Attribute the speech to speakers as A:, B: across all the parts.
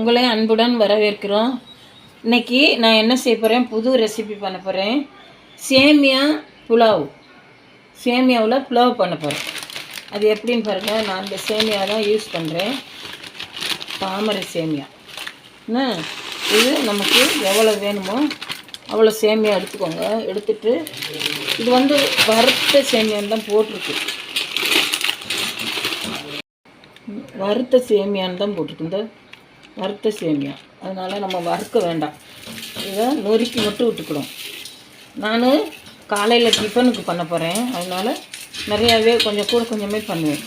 A: உங்களை அன்புடன் வரவேற்கிறோம். இன்னைக்கு நான் என்ன செய்ய போகிறேன் புது ரெசிபி பண்ண போகிறேன் சேமியா புலாவ். சேமியாவில் புலாவ் பண்ண போகிறேன் அது எப்படின்னு பாருங்கள் நான் இந்த சேமியா தான் யூஸ் பண்ணுறேன் தாமரை சேமியா. என்ன? இது நமக்கு எவ்வளோ வேணுமோ அவ்வளோ சேமியா எடுத்துக்கோங்க. எடுத்துட்டு இது வந்து வறுத்த சேமியான்னு தான் போட்டிருக்கு. வறுத்த சேமியான்னு தான் போட்டிருக்கு. இந்த வறுத்த சேமியா. அதனால் நம்ம வறுக்க வேண்டாம். இதை நொறுக்கி மட்டும் விட்டுக்கணும். நான் காலையில் டிஃபனுக்கு பண்ண போகிறேன் அதனால் நிறையாவே கொஞ்சம் கூட கொஞ்சமே பண்ணுவேன்.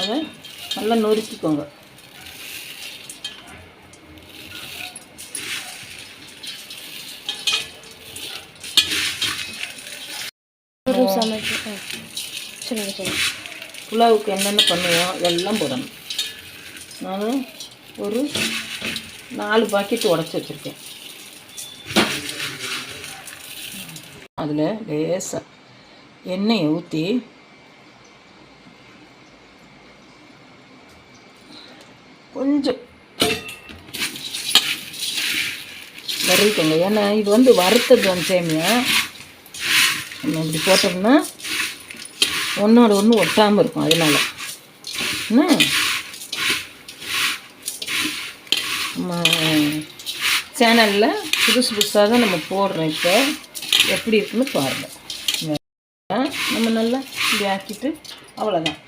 A: அதை நல்லா நொறுக்கிக்கோங்க.
B: ஒரு சமைச்சு ஆ. சொல்லுங்க சொல்லுங்க.
A: புலாவுக்கு என்னென்ன பண்ணுவோம்? எல்லாம் போடணும். நான் ஒரு நாலு பாக்கெட் உடச்சி வச்சுருக்கேன். அதில் லேசாக எண்ணெயை ஊற்றி கொஞ்சம் வறுக்கோங்க ஏன்னா இது வந்து வறுத்தது வந்து சேமியா. நம்ம இப்படி போட்டோம்னா ஒன்றோட ஒன்று ஒட்டாமல் இருக்கும். அதனால என்ன நம்ம சேனலில் புதுசு புதுசாக தான் நம்ம போடுறோம் இப்போ. எப்படி இருக்குன்னு பாருங்கள் நம்ம நல்லா இப்படி ஆக்கிட்டு அவ்வளோதான்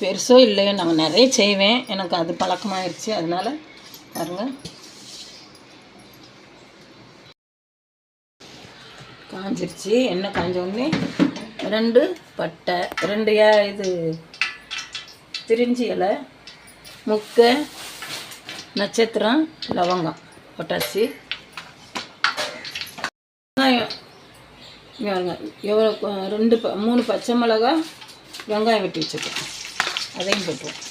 A: பெருசோ இல்லையோ நான் நிறைய செய்வேன். எனக்கு அது பழக்கமாகிடுச்சு அதனால பாருங்கள் காஞ்சிருச்சு. எண்ணெய் காஞ்சோடனே ரெண்டு பட்டை ரெண்டு ஏ இது திரிஞ்சி இலை முக்கை நட்சத்திரம் லவங்கம் பொட்டாசி வெங்காயம் பாருங்க. எவ்வளோ ரெண்டு ப மூணு பச்சை மிளகா வெங்காயம் வெட்டி வச்சுருக்கோம். அதையும் போட்டுருவோம்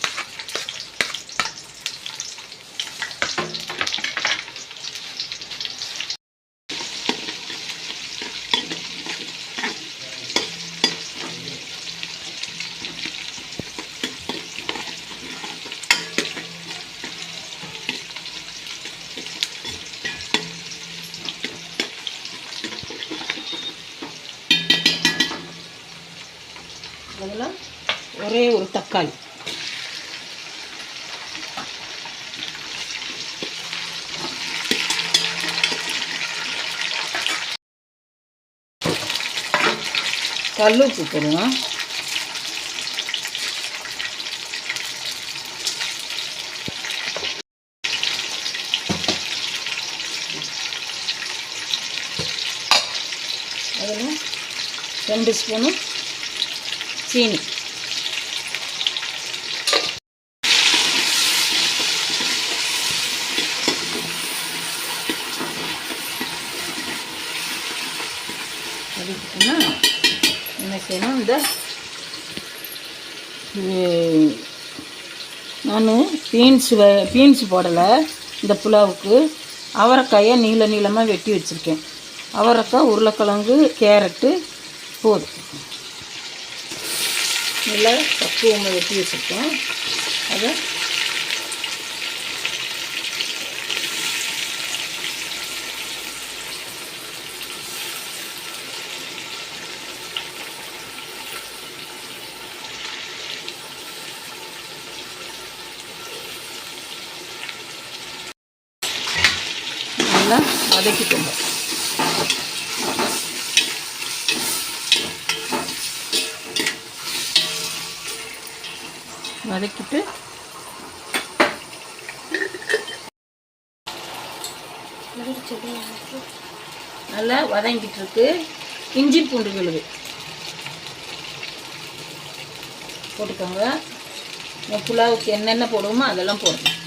A: அதில் ஒரே ஒரு தக்காளி. கல்லுப்பு போடுவோம் அதில் ரெண்டு ஸ்பூனு சீனி. அதுக்குன்னா என்ன செய்யணும் இந்த நான் பீன்ஸ் பீன்ஸ் போடலை இந்த புலாவுக்கு. அவரைக்காயை நீள நீளமாக வெட்டி வச்சுருக்கேன். அவரைக்காய் உருளைக்கிழங்கு கேரட்டு போதும். நல்லா பக்குவமாக வெட்டி வச்சுருக்கேன். அதை நல்லா வதக்கிக்கோங்க. வதக்கிட்டு நல்லா வதங்கிட்டு இருக்கு இஞ்சி பூண்டு விழுது. போட்டுக்கோங்க. புலாவுக்கு என்னென்ன போடுவோமோ அதெல்லாம் போடணும்.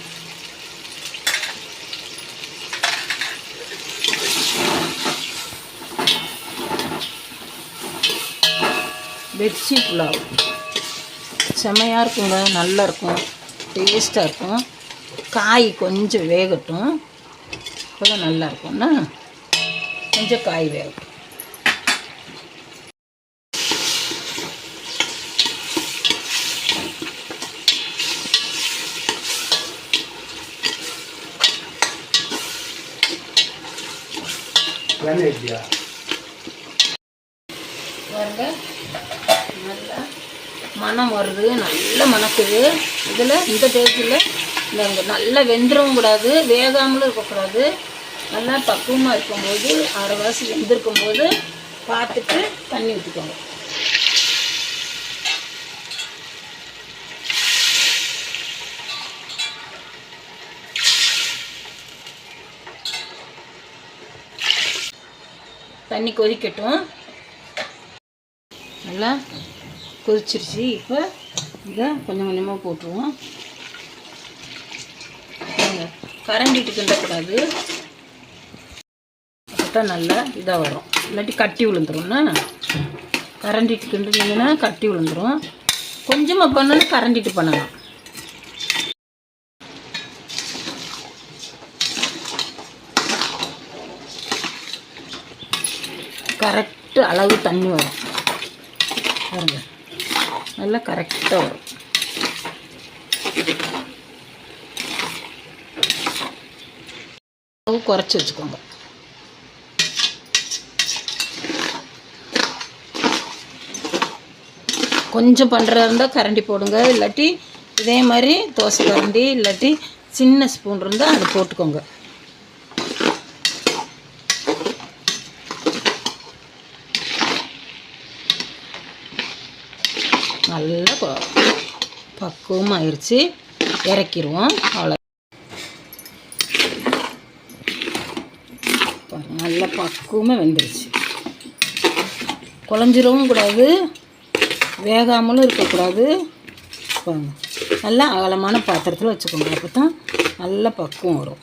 A: வெஜ்ஜி புலாவ் செம்மையாக இருக்குங்க நல்லாயிருக்கும் டேஸ்ட்டாக இருக்கும். காய் கொஞ்சம் வேகட்டும் அப்போதான் நல்லாயிருக்கும்னா கொஞ்சம் காய் வேகட்டும். பாருங்க. நல்லா மனம் வருது நல்ல மணக்குது இதில் இந்த டேஸ்ட்டில் இந்த நல்லா வெந்துடவும் கூடாது வேகாமலும் இருக்கக்கூடாது. நல்லா பக்குவமாக இருக்கும்போது அரைவாசி வெந்திருக்கும் போது பார்த்துட்டு தண்ணி ஊற்றிக்கோங்க தண்ணி கொதிக்கட்டும். நல்லா கொதிச்சிருச்சு. இப்போ இதை கொஞ்சம் கொஞ்சமாக போட்டுருவோம். கரண்டிட்டு கிண்டக்கூடாது. அப்போ நல்லா இதாக வரும். இல்லாட்டி கட்டி விழுந்துரும்னா கரண்டிட்டு கிண்டுனீங்கன்னா கட்டி விழுந்துரும். கொஞ்சமாக பண்ணணும் கரண்டிட்டு பண்ணலாம். கரெக்டு அளவு தண்ணி வரும். பாருங்கள் நல்லா கரெக்டாக வரும். அளவு குறைச்சி வச்சுக்கோங்க. கொஞ்சம் பண்ணுறதா இருந்தால் கரண்டி போடுங்க. இல்லாட்டி இதே மாதிரி தோசை கரண்டி இல்லாட்டி சின்ன ஸ்பூன் இருந்தால் அது போட்டுக்கோங்க. நல்லா கொ- பக்குவமாயிருச்சு. இறக்கிடுவோம் அவ்வளோ. நல்லா பக்குவமாக வெந்துருச்சு. குழஞ்சிரவும் கூடாது. வேகாமலும் இருக்கக்கூடாது. பாருங்க நல்லா அகலமான பாத்திரத்தில் வச்சுக்கோங்க. அப்போ தான் நல்ல பக்குவம் வரும்.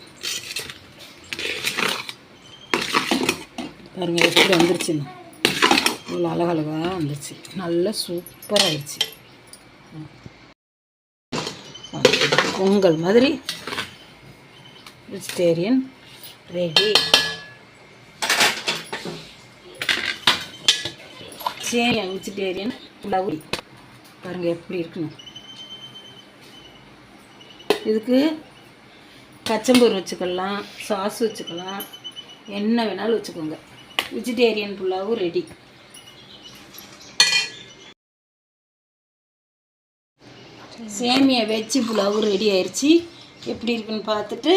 A: பாருங்க எப்படி வந்துருச்சுன்னு. இவ்வளோ அழகழகாக வந்துச்சு நல்லா சூப்பராக ஆயிடுச்சு. பொங்கல் மாதிரி வெஜிடேரியன் ரெடி சரி வெஜிடேரியன் புலாவு. பாருங்கள் எப்படி இருக்குன்னு. இதுக்கு கச்சம்பூர் வச்சுக்கலாம் சாஸ் வச்சுக்கலாம் என்ன வேணாலும் வச்சுக்கோங்க. வெஜிடேரியன் புலாவு ரெடி சேமியா வெஜ்ஜு புலாவு ரெடி ஆயிடுச்சு எப்படி இருக்குன்னு பார்த்துட்டு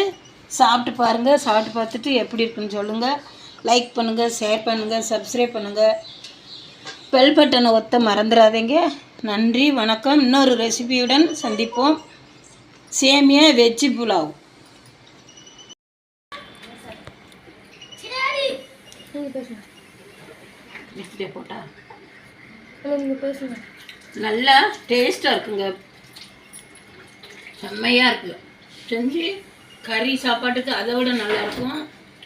A: சாப்பிட்டு பாருங்கள் சாப்பிட்டு பார்த்துட்டு எப்படி இருக்குன்னு சொல்லுங்கள் லைக் பண்ணுங்கள் ஷேர் பண்ணுங்கள் சப்ஸ்கிரைப் பண்ணுங்கள் பெல் பட்டனை ஒத்த மறந்துடாதீங்க. நன்றி வணக்கம். இன்னொரு ரெசிபியுடன் சந்திப்போம். சேமியா வெஜ்ஜு புலாவ். போட்டா. நல்லா டேஸ்ட்டாக இருக்குங்க. செம்மையாக இருக்குது செஞ்சு கறி சாப்பாட்டுக்கு அதை விட நல்லாயிருக்கும்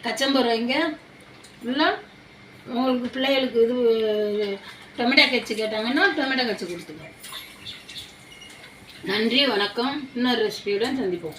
A: கச்சம்பர் வைங்க. உங்களுக்கு பிள்ளைகளுக்கு இது டொமேட்டோ கச்சி கேட்டாங்கன்னா டொமேட்டோ கச்சி கொடுத்துங்க நன்றி வணக்கம். இன்னொரு ரெசிபியுடன் சந்திப்போம்.